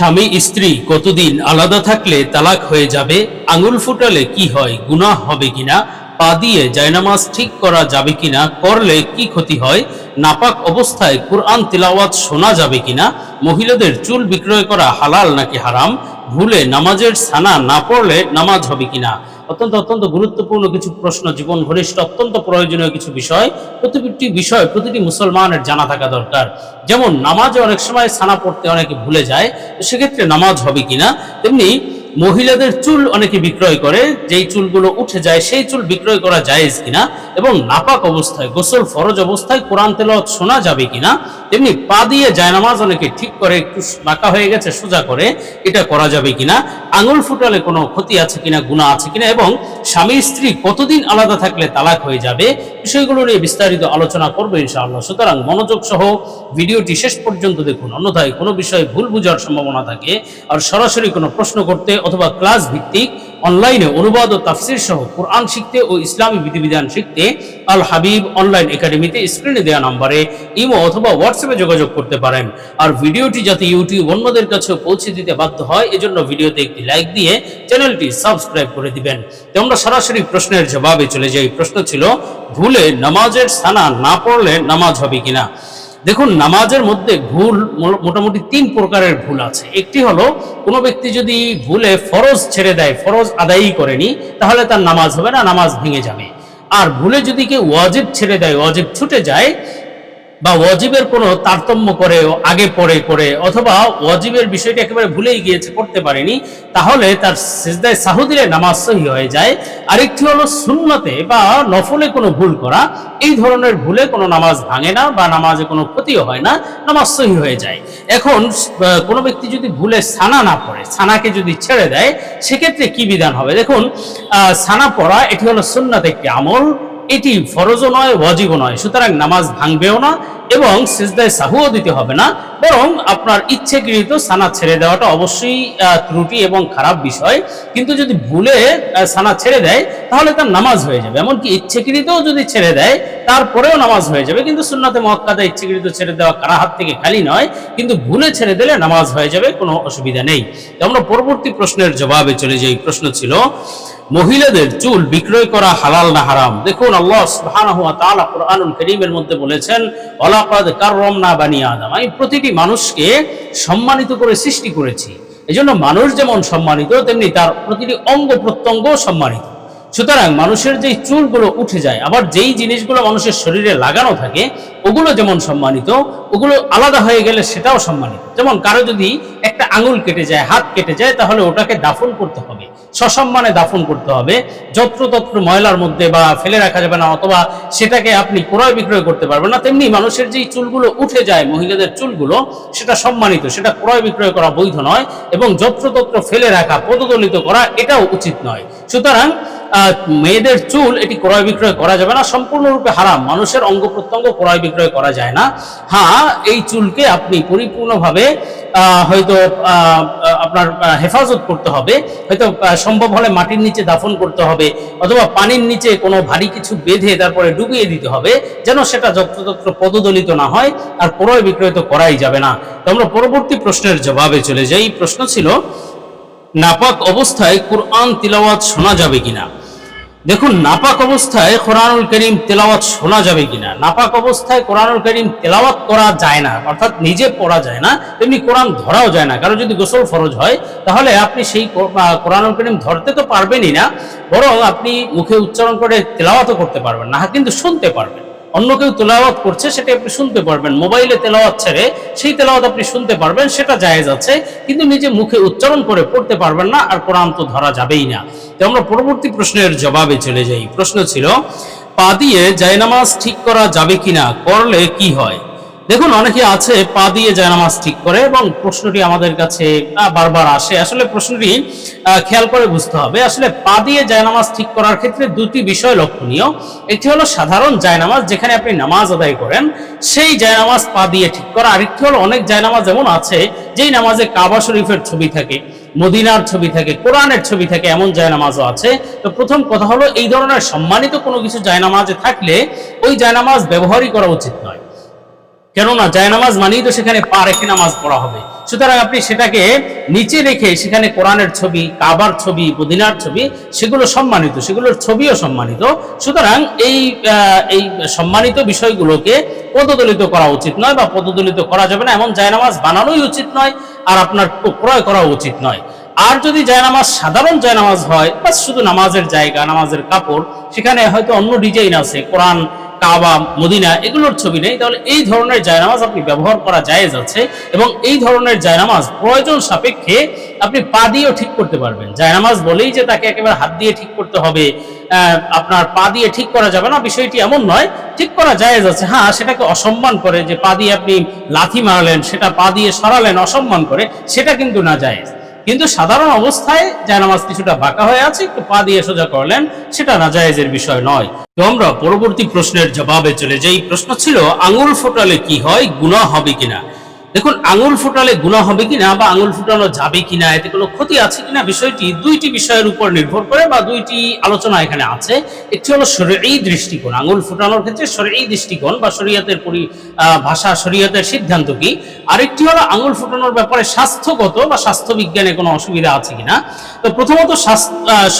স্বামী, স্ত্রী কতদিন আলাদা থাকলে তালাক হয়ে যাবে? আঙুল ফুটালে কি হয়? গুনাহ হবে কিনা? পা দিয়ে জায়নামাজ ঠিক করা যাবে কিনা? করলে কি ক্ষতি হয়? নাপাক অবস্থায় কোরআন তিলাওয়াত শোনা যাবে কিনা? মহিলাদের চুল বিক্রয় করা হালাল নাকি হারাম? ভুলে নামাজের ছানা না পড়লে নামাজ হবে কিনা? অত্যন্ত অত্যন্ত গুরুত্বপূর্ণ কিছু প্রশ্ন, জীবন ঘনিষ্ঠ, অত্যন্ত প্রয়োজনীয় কিছু বিষয়। প্রতিটি বিষয়, প্রতিটি মুসলমানের জানা থাকা দরকার। যেমন, নামাজে অনেক সময় সানা পড়তে অনেকে ভুলে যায় সেক্ষেত্রে নামাজ হবে কিনা? তেমনি মহিলাদের চুল অনেকে বিক্রয় করে, যেই চুলগুলো উঠে যায়, সেই চুল বিক্রয় করা জায়েজ কিনা? এবং নাপাক অবস্থায়, গোসল ফরজ অবস্থায় কোরআন তেলাওয়াত শোনা যাবে কিনা? তেমনি পা দিয়ে জায়নামাজ অনেকে ঠিক করে, একটু বাঁকা হয়ে গেছে, সোজা করে, এটা করা যাবে কিনা? আঙুল ফুটালে কোনো ক্ষতি আছে কিনা গুণা আছে কিনা? এবং স্বামী স্ত্রী কতদিন আলাদা থাকলে তালাক হয়ে যাবে? বিষয়গুলো নিয়ে বিস্তারিত আলোচনা করব ইনশাআল্লাহ। সুতরাং মনোযোগ সহ ভিডিওটি শেষ পর্যন্ত দেখুন। অন্যথায় কোনো বিষয়ে ভুল বুঝার সম্ভাবনা থাকে। আর সরাসরি কোনো প্রশ্ন করতে অথবা ক্লাস ভিত্তিক অনলাইনে অনুবাদ ও তাফসির সহ কোরআন শিখতে ও ইসলামী বিধিবিধান শিখতে আল হাবিব অনলাইন একাডেমিতে স্ক্রিনে দেওয়া নম্বরে ইমো অথবা হোয়াটসঅ্যাপে যোগাযোগ করতে পারেন। আর ভিডিওটি যাতে ইউটিউব অন্যদের কাছেও পৌঁছে দিতে বাধ্য হয়, এজন্য ভিডিওতে একটি লাইক দিয়ে চ্যানেলটি সাবস্ক্রাইব করে দিবেন। তো আমরা সরাসরি প্রশ্নের জবাবে চলে যাই। প্রশ্ন ছিল, ভুলে নামাজের সানা না পড়লে নামাজ হবে কিনা? দেখুন, নামাজের মধ্যে ভুল মোটামুটি তিন প্রকারের ভুল আছে। একটি হলো, কোনো ব্যক্তি যদি ভুলে ফরজ ছেড়ে দেয়, ফরজ আদায়ই করেনি, তাহলে তার নামাজ হবে না, নামাজ ভেঙে যাবে। আর ভুলে যদি কেউ ওয়াজিব ছেড়ে দেয়, ওয়াজিব ছুটে যায় বা ওয়াজিবের কোনো তারতম্য করে আগে পরে করে, অথবা ওয়াজিবের বিষয়টি একেবারে ভুলেই গিয়েছে, করতে পারেনি, তাহলে তার সেজদায় সাহু দিলে নামাজ সহি হয়ে যায়। আরেকটি হলো সুন্নতে বা নফলে কোনো ভুল করা, এই ধরনের ভুলে কোনো নামাজ ভাঙে না বা নামাজে কোনো ক্ষতিও হয় না, নামাজ সহি হয়ে যায়। এখন কোনো ব্যক্তি যদি ভুলে সানা না পড়ে, সানাকে যদি ছেড়ে দেয়, সেক্ষেত্রে কি বিধান হবে? দেখুন সানা পড়া, এটি হলো সুন্নাত একটি আমল, এটি ফরজও নয়, ওয়াজিবও নয়, সুতরাং নামাজ ভাঙবেও না এবং সিজদায় সাহুও দিতে হবে না। বরং আপনার ইচ্ছেকৃত সানা ছেড়ে দেওয়াটা অবশ্যই ত্রুটি এবং খারাপ বিষয়। কিন্তু যদি ভুলে সানা ছেড়ে দেয়, তাহলে তার নামাজ হয়ে যাবে। এমনকি ইচ্ছেকৃতও যদি ছেড়ে দেয়, তারপরেও নামাজ হয়ে যাবে। কিন্তু সুন্নাতে মক্কাদা ইচ্ছেকৃত ছেড়ে দেওয়া কারা হাত থেকে খালি নয়, কিন্তু ভুলে ছেড়ে দিলে নামাজ হয়ে যাবে, কোনো অসুবিধা নেই। আমরা পরবর্তী প্রশ্নের জবাবে চলে যাই। প্রশ্ন ছিল, মহিলাদের চুল বিক্রয় করা হালাল না হারাম? দেখুন, আল্লাহ সুবহানাহু ওয়া তাআলা কোরআনুল কারীমের মধ্যে বলেছেন, ওয়ালাকাদ কাররামনা বানি আদম। আমি প্রতিটি মানুষকে সম্মানিত করে সৃষ্টি করেছি। এজন্য মানুষ যেমন সম্মানিত, তেমনি তার প্রতিটি অঙ্গ প্রত্যঙ্গ সম্মানিত। সুতরাং মানুষের যেই চুলগুলো উঠে যায়, আবার যেই জিনিসগুলো মানুষের শরীরে লাগানো থাকে, ওগুলো যেমন সম্মানিত, ওগুলো আলাদা হয়ে গেলে সেটাও সম্মানিত। যেমন কারও যদি একটা আঙুল কেটে যায়, হাত কেটে যায়, তাহলে ওটাকে দাফন করতে হবে, সসম্মানে দাফন করতে হবে, যত্রতত্র ময়লার মধ্যে বা ফেলে রাখা যাবে না, অথবা সেটাকে আপনি ক্রয় বিক্রয় করতে পারবেন না, তেমনি মানুষের যেই চুলগুলো উঠে যায়, মহিলাদের চুলগুলো, সেটা সম্মানিত, সেটা ক্রয় বিক্রয় করা বৈধ নয়, এবং যত্রতত্র ফেলে রাখা পদদলিত করা, এটাও উচিত নয়। সুতরাং মেয়েদের চুল এটি ক্রয় বিক্রয় করা যাবে না, সম্পূর্ণরূপে হারাম। মানুষের অঙ্গ প্রত্যঙ্গ ক্রয় বিক্রয় করা যায় না। হ্যাঁ এই চুলকে আপনি পরিপূর্ণভাবে হয়তো আপনার হেফাজত করতে হবে। হয়তো সম্ভব হলে মাটির নিচে দাফন করতে হবে, অথবা পানির নিচে কোনো ভারী কিছু বেঁধে তারপরে ডুবিয়ে দিতে হবে, যেন সেটা যত্রতত্র পদদলিত না হয় আর ক্রয় বিক্রয় তো করাই যাবে না। তো আমরা পরবর্তী প্রশ্নের জবাবে চলে যাই। প্রশ্ন ছিল, নাপাক অবস্থায় কোরআন তিলাওয়াত শোনা যাবে কিনা? দেখুন, নাপাক অবস্থায় কোরআনুল করিম তেলাওয়াত শোনা যাবে কিনা? নাপাক অবস্থায় কোরআনুল করিম তেলাওয়াত করা যায় না, অর্থাৎ নিজে পড়া যায় না, তেমনি কোরআন ধরাও যায় না। কারণ যদি গোসল ফরজ হয়, তাহলে আপনি সেই কোরআনুল করিম ধরতে তো পারবেনই না, বরং আপনি মুখে উচ্চারণ করে তেলাওয়াতও করতে পারবেন না, কিন্তু শুনতে পারবেন। অন্য কেউ তেলাওয়াত করছে, সেটা আপনি শুনতে পারবেন। মোবাইলে তেলাওয়াত ছেড়ে সেই তেলাওয়াত আপনি শুনতে পারবেন, সেটা জায়েজ আছে, কিন্তু নিজে মুখে উচ্চারণ করে পড়তে পারবেন না, আর কোরআন তো ধরা যাবেই না। তো আমরা পরবর্তী প্রশ্নের জবাবে চলে যাই। প্রশ্ন ছিল, পা দিয়ে জায়নামাজ ঠিক করা যাবে কিনা, করলে কি হয়? দেখুন, অনেকে আছে পা দিয়ে জায়নামাজ ঠিক করে এবং প্রশ্নটি আমাদের কাছে বারবার আসে। আসলে প্রশ্নটি খেয়াল করে বুঝতে হবে। আসলে পা দিয়ে জায়নামাজ ঠিক করার ক্ষেত্রে দুটি বিষয় লক্ষণীয়। একটি হলো সাধারণ জায়নামাজ, যেখানে আপনি নামাজ আদায় করেন। সেই জায়নামাজ পা দিয়ে ঠিক করা। আরেকটি হলো অনেক জায়নামাজ এমন আছে, যেই নামাজে কাবা শরীফের ছবি থাকে, মদিনার ছবি থাকে, কোরআনের ছবি থাকে, এমন জায়নামাজও আছে। তো প্রথম কথা হলো, এই ধরনের সম্মানিত কোনো কিছু জায়নামাজে থাকলে ওই জায়নামাজ ব্যবহারই করা উচিত নয় কেননা জায়নামাজ মানেই তো সেখানে পা রেখে নামাজ পড়া হবে। সুতরাং আপনি সেটাকে নিচে রেখে সেখানে কোরআনের ছবি, কাবার ছবি মদিনার ছবি, সেগুলো সম্মানিত, সেগুলোর ছবিও সম্মানিত। সুতরাং এই এই সম্মানিত বিষয়গুলোকে পদদলিত করা উচিত নয় বা পদদলিত করা যাবে না, এমন জায়নামাজ বানানোই উচিত নয় আর আপনার ক্রয় করা উচিত নয়। আর যদি জায়নামাজ, সাধারণ জায়নামাজ হয় বা শুধু নামাজের জায়গা, নামাজের কাপড়, সেখানে হয়তো অন্য ডিজাইন আছে, কোরআন কাবা, মদিনা, এগুলোর ছবি নেই। তাহলে এই ধরনের জায়নামাজ আপনি ব্যবহার করা জায়েজ আছে এবং এই ধরনের জায়নামাজ প্রয়োজন সাপেক্ষে আপনি পা দিয়েও ঠিক করতে পারবেন। জায়নামাজ বলেই যে তাকে একেবারে হাত দিয়ে ঠিক করতে হবে আপনার পা দিয়ে ঠিক করা যাবে না, বিষয়টি এমন নয়, ঠিক করা জায়েজ আছে। হ্যাঁ সেটাকে অসম্মান করে যে পা দিয়ে আপনি লাথি মারলেন, সেটা পা দিয়ে সরালেন, অসম্মান করে, সেটা কিন্তু না জায়েজ। কিন্তু সাধারণ অবস্থায় জায়নামাজ কিছুটা বাঁকা হয়ে আছে, একটু পা দিয়ে সোজা করলেন, সেটা নাজায়েজের বিষয় নয়। তো আমরা পরবর্তী প্রশ্নের জবাবে চলে যাই। প্রশ্ন ছিল, আঙুল ফোটালে কি হয় গুণা হবে কিনা? দেখুন, আঙুল ফোটালে গুণা হবে কিনা বা আঙুল ফুটানো যাবে কিনা, এতে কোনো ক্ষতি আছে কিনা, বিষয়টি দুইটি বিষয়ের উপর নির্ভর করে বা দুইটি আলোচনা এখানে আছে। একটি হলো শরীরী দৃষ্টিকোণ। আঙুল ফুটানোর ক্ষেত্রে এই দৃষ্টিকোণ বা শরীয়তের পরি ভাষা, শরীয়তের সিদ্ধান্ত কি? আরেকটি হলো আঙুল ফুটানোর ব্যাপারে স্বাস্থ্যগত বা স্বাস্থ্য বিজ্ঞানে কোনো অসুবিধা আছে কিনা? তো প্রথমত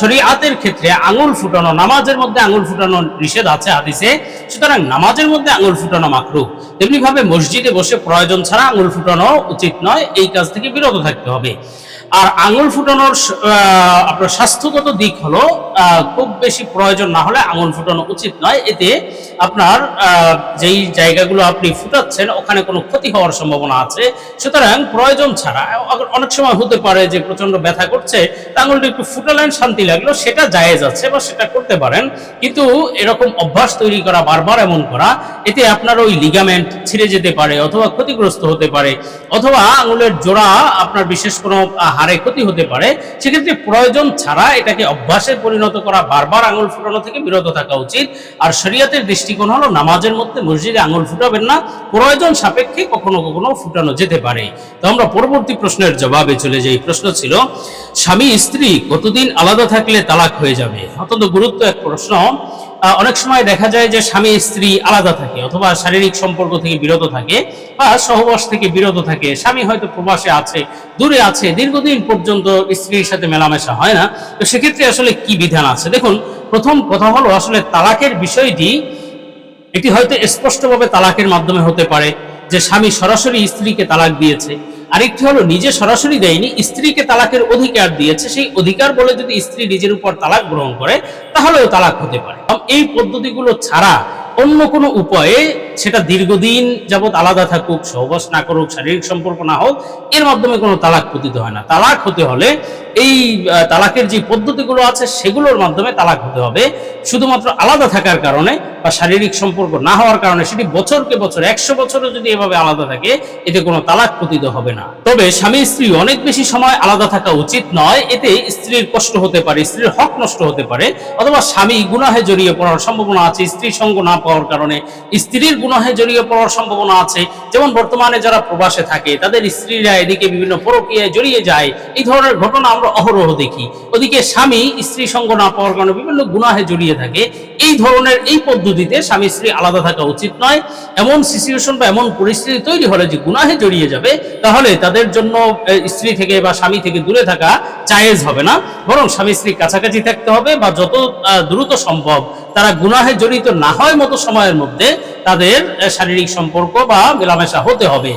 শরীআতের ক্ষেত্রে আঙুল ফুটানো, নামাজের মধ্যে আঙুল ফুটানো নিষেধ আছে হাদিসে, সুতরাং নামাজের মধ্যে আঙুল ফুটানো মাকরু তেমনি ভাবে মসজিদে বসে প্রয়োজন ছাড়া ফুটানো উচিত নয় এই কাজ থেকে বিরত থাকতে হবে। আর আঙুল ফুটানোর আপনার স্বাস্থ্যগত দিক হলো খুব বেশি প্রয়োজন না হলে আঙুল ফুটানো উচিত নয়। এতে আপনার যেই জায়গাগুলো আপনি ফুটাচ্ছেন, ওখানে কোনো ক্ষতি হওয়ার সম্ভাবনা আছে। সুতরাং প্রয়োজন ছাড়া অনেক সময় হতে পারে যে প্রচণ্ড ব্যথা করছে আঙুলটা একটু ফুটালেন, শান্তি লাগল, সেটা জায়েজ আছে বা সেটা করতে পারেন। কিন্তু এরকম অভ্যাস তৈরি করা, বারবার এমন করা, এতে আপনার ওই লিগামেন্ট ছিঁড়ে যেতে পারে অথবা ক্ষতিগ্রস্ত হতে পারে। অথবা আঙুলের জোড়া, আপনার বিশেষ কোনো হাড়ে ক্ষতি হতে পারে, সেক্ষেত্রে প্রয়োজন ছাড়া এটাকে অভ্যাসে পরিণত করা, বারবার আঙুল ফুটানো থেকে বিরত থাকা উচিত। আর শরীয়তের দৃষ্টিকোণ হলো, নামাজের মধ্যে মসজিদে আঙুল ফুটাবেন না, প্রয়োজন সাপেক্ষে কখনো কখনো ফুটানো যেতে পারে। তো আমরা পরবর্তী প্রশ্নের জবাবে চলে যাই। প্রশ্ন ছিল, স্বামী স্ত্রী কতদিন আলাদা থাকলে তালাক হয়ে যাবে? অত্যন্ত গুরুত্ব এক প্রশ্ন। অনেক সময় দেখা যায় যে স্বামী স্ত্রী আলাদা থাকে অথবা শারীরিক সম্পর্ক থেকে বিরত থাকে বা সহবাস থেকে বিরত থাকে। স্বামী হয়তো প্রবাসে আছে, দূরে আছে, দীর্ঘদিন পর্যন্ত স্ত্রীর সাথে মেলামেশা হয় না। তো সেক্ষেত্রে আসলে কি বিধান আছে? দেখুন, প্রথম কথা হলো আসলে তালাকের বিষয়টি, এটি হয়তো স্পষ্টভাবে তালাকের মাধ্যমে হতে পারে যে স্বামী সরাসরি স্ত্রীকে তালাক দিয়েছে। আরেকটি হলো, নিজে সরাসরি দেয়নি, স্ত্রীকে তালাকের অধিকার দিয়েছে, সেই অধিকার বলে যদি স্ত্রী নিজের উপর তালাক গ্রহণ করে, তাহলেও তালাক হতে পারে। এই পদ্ধতিগুলো ছাড়া অন্য কোনো উপায়ে সেটা দীর্ঘদিন যাবৎ আলাদা থাকুক, সহবাস না করুক, শারীরিক সম্পর্ক না হোক, এর মাধ্যমে কোনো তালাক পতিত হয় না। তালাক হতে হলে এই তালাকের যে পদ্ধতিগুলো আছে, সেগুলোর মাধ্যমে তালাক হতে হবে। শুধুমাত্র আলাদা থাকার কারণে বা শারীরিক সম্পর্ক না হওয়ার কারণে সেটি বছরকে বছর, একশো বছরও যদি এভাবে আলাদা থাকে, এতে কোনো তালাক পতিত হবে না। তবে স্বামী স্ত্রী অনেক বেশি সময় আলাদা থাকা উচিত নয়, এতে স্ত্রীর কষ্ট হতে পারে, স্ত্রীর হক নষ্ট হতে পারে, অথবা স্বামী গুনাহে জড়িয়ে পড়ার সম্ভাবনা আছে স্ত্রীর সঙ্গ না পাওয়ার কারণে। স্ত্রীর গুনাহে জড়িয়ে পড়ার সম্ভাবনা আছে। যেমন বর্তমানে যারা প্রবাসে থাকে, তাদের স্ত্রীরা এদিকে বিভিন্ন পরকীয়ায় জড়িয়ে যায়। এই ধরনের ঘটনা আমরা অহরহ দেখি। ওদিকে স্বামী স্ত্রী সঙ্গ না পাওয়ার কারণে বিভিন্ন গুনাহে জড়িয়ে থাকে। এই ধরনের এই পদ্ধতিতে স্বামী স্ত্রী আলাদা থাকা উচিত নয়। এমন সিচুয়েশন বা এমন পরিস্থিতি তৈরি হলে যে গুনাহে জড়িয়ে যাবে, তাহলে তাদের জন্য স্ত্রী থেকে বা স্বামী থেকে দূরে থাকা জায়েজ হবে না। বরং স্বামী স্ত্রী কাছাকাছি থাকতে হবে বা যত দ্রুত সম্ভব তারা গুনাহে জড়িত না হয় মতো সময়ের মধ্যে তাদের শারীরিক সম্পর্ক বা মেলামেশা হতে হবে।